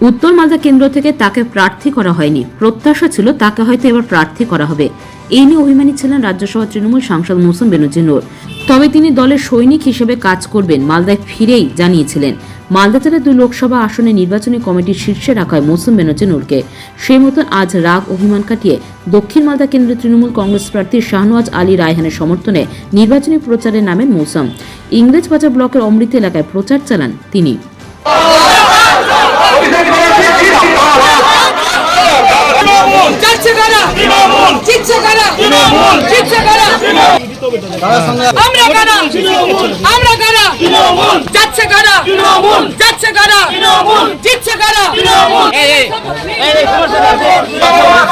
উত্তর মালদা কেন্দ্র থেকে তাকে প্রার্থী করা হয়নি। প্রত্যাশা ছিল তাকে হয়তো এবার প্রার্থী করা হবে। এই নিয়ে অভিমানী ছিলেন রাজ্যসভা তৃণমূল সাংসদ মৌসুম বেনজির নূর। তবে তিনি দলের সৈনিক হিসেবে কাজ করবেন মালদায় ফিরেই জানিয়েছিলেন। মালদা জেলার দুই লোকসভা আসনে নির্বাচনী কমিটির শীর্ষে রাখা হয় মৌসুম বেনজির নূরকে। সেই মতন আজ রাগ অভিমান কাটিয়ে দক্ষিণ মালদা কেন্দ্রের তৃণমূল কংগ্রেস প্রার্থী শাহনওয়াজ আলী রায়হানের সমর্থনে নির্বাচনী প্রচারে নামেন মৌসুম। ইংরেজবাজার ব্লকের অমৃত এলাকায় প্রচার চালান তিনি। আমরা কারা? আমরা কারা? যাচ্ছে কারা? যাচ্ছে কারা? জিতছে কারা?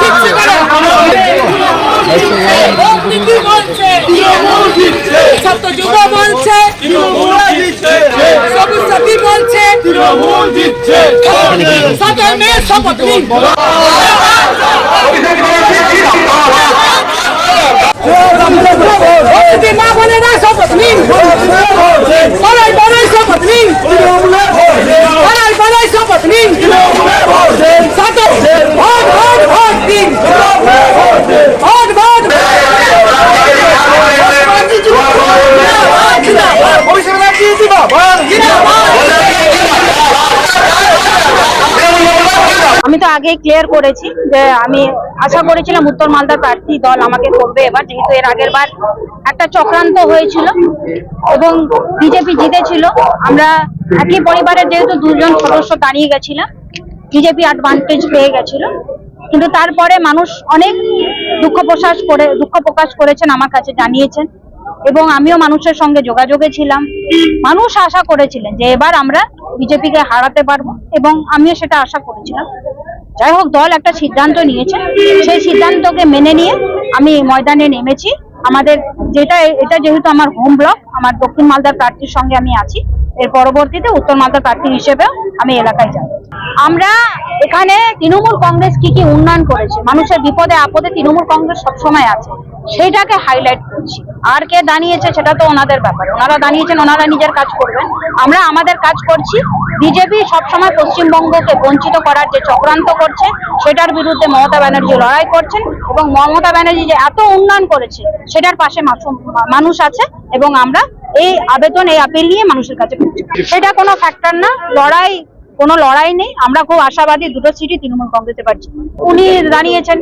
জিতছে কারা? ছাত্র যুব বলছে সবুজ সাথী বলছে সাধারণ মেয়ের শপথ মা বলে না শপথ নিন বলাই বলাই শপথ নিন বলাই বলাই শপথ নিন সাত ভোট ভোট ভোট দিন ভোট ভোট আমি তো আগে ক্লিয়ার করেছি যে আমি আশা করেছিলাম উত্তর মালদার প্রার্থী দল আমাকে করবে এবার, যেহেতু এর আগের বার একটা চক্রান্ত হয়েছিল এবং বিজেপি জিতেছিল। আমরা একই পরিবারের যেহেতু দুজন সদস্য দাঁড়িয়ে গেছিলাম, বিজেপি অ্যাডভান্টেজ পেয়ে গেছিল। কিন্তু তারপরে মানুষ অনেক দুঃখ প্রকাশ করে, দুঃখ প্রকাশ করেছেন আমার কাছে জানিয়েছেন। এবং আমিও মানুষের সঙ্গে যোগাযোগে ছিলাম। মানুষ আশা করেছিলেন যে এবার আমরা বিজেপিকে হারাতে পারব এবং আমিও সেটা আশা করেছিলাম। যাই হোক, দল একটা সিদ্ধান্ত নিয়েছে। সেই সিদ্ধান্তকে মেনে নিয়ে আমি ময়দানে নেমেছি। আমাদের যেটা, এটা যেহেতু আমার হোম ব্লক আমার দক্ষিণ মালদার প্রার্থীর সঙ্গে আমি আছি। এর পরবর্তীতে উত্তর মালদার প্রার্থী হিসেবেও আমি এলাকায় যাব। আমরা এখানে তৃণমূল কংগ্রেস কি কি উন্নয়ন করেছে? মানুষের বিপদে আপদে তৃণমূল কংগ্রেস সবসময় আছে। সেইটাকে হাইলাইট করছি। আর কে দাঁড়িয়েছে সেটা তো ওনাদের ব্যাপার। ওনারা দাঁড়িয়েছেন, ওনারা নিজের কাজ করবেন। আমরা আমাদের কাজ করছি। বিজেপি সবসময় পশ্চিমবঙ্গকে বঞ্চিত করার যে চক্রান্ত করছে, সেটার বিরুদ্ধে মমতা ব্যানার্জি লড়াই করছেন এবং মমতা ব্যানার্জি যে এত উন্নয়ন করেছে, সেটার পাশে মানুষ আছে এবং আমরা এই আবেদন, এই আপিল নিয়ে মানুষের কাছে সেটা কোনো ফ্যাক্টর না, লড়াই, কোনো লড়াই নেই। আমরা খুব আশাবাদী, দুটো সিটি তৃণমূল কংগ্রেসে পাচ্ছি। উনি দাঁড়িয়েছেন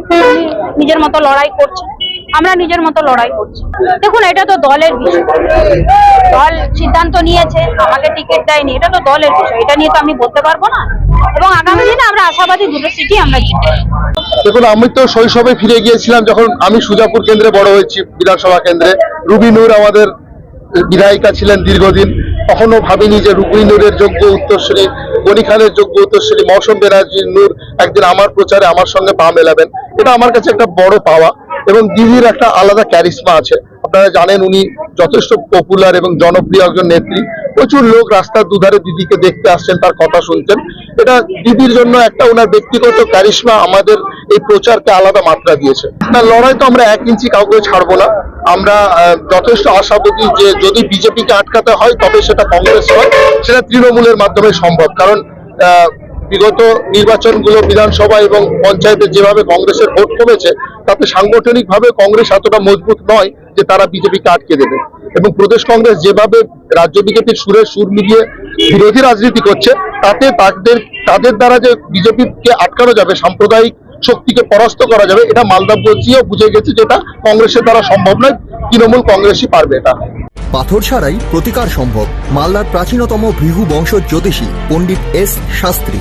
নিজের মতো লড়াই করছেন। আমরা নিজের মতো লড়াই করছি। দেখুন, এটা তো দলের বিষয়। দল সিদ্ধান্ত নিয়েছে, আমাকে টিকিট দেয়নি, এটা তো দলের বিষয়। এটা নিয়ে তো আমি বলতে পারব না। এবং আগামী দিনে আমরা আশাবাদী দুটো সিটি আমরা জিতবো। দেখুন, আমি তো শৈশবে ফিরে গিয়েছিলাম যখন আমি সুজাপুর কেন্দ্রে বড় হয়েছি, বিধানসভা কেন্দ্রে। রুবি নূর আমাদের বিধায়িকা ছিলেন দীর্ঘদিন। কখনো ভাবিনি যে রুবি নূরের যোগ্য উত্তরশ্রী গনি খানের যোগ্য উত্তরশ্রী মৌসুম ব্যানার্জির নূর একদিন আমার প্রচারে আমার সঙ্গে পা মেলাবেন। এটা আমার কাছে একটা বড় পাওয়া। এবং দিদির একটা আলাদা ক্যারিসমা আছে। আপনারা জানেন উনি যথেষ্ট পপুলার এবং জনপ্রিয় একজন নেত্রী। প্রচুর লোক রাস্তার দুধারে দিদিকে দেখতে আসছেন, তার কথা শুনছেন। এটা দিদির জন্য একটা ওনার ব্যক্তিগত ক্যারিশমা আমাদের এই প্রচারকে আলাদা মাত্রা দিয়েছে। না লড়াই তো আমরা এক ইঞ্চি কাউকে ছাড়বো না। আমরা যথেষ্ট আশাবাদী যে যদি বিজেপিকে আটকাতে হয়, তবে সেটা কংগ্রেস হয়। সেটা তৃণমূলের মাধ্যমে সম্ভব। কারণ বিগত নির্বাচনগুলো বিধানসভা এবং পঞ্চায়েতে যেভাবে কংগ্রেসের ভোট কমেছে, তাতে সাংগঠনিকভাবে কংগ্রেস এতটা মজবুত নয় যে তারা বিজেপিকে আটকে দেবে। এবং প্রদেশ কংগ্রেস যেভাবে রাজ্য বিজেপির সুরে সুর মিলিয়ে বিরোধী রাজনীতি করছে, তাতে তাদের তাদের দ্বারা যে বিজেপিকে আটকানো যাবে, সাম্প্রদায়িক শক্তিকে পরাস্ত করা যাবে, এটা মালদা বুঝিয়েও বুঝে গেছে যেটা কংগ্রেসের দ্বারা সম্ভব নয়। তৃণমূল কংগ্রেসই পারবে এটা। পাথর ছাড়াই প্রতিকার সম্ভব। মালদার প্রাচীনতম ভৃহু বংশ জ্যোতিষী পণ্ডিত এস শাস্ত্রী।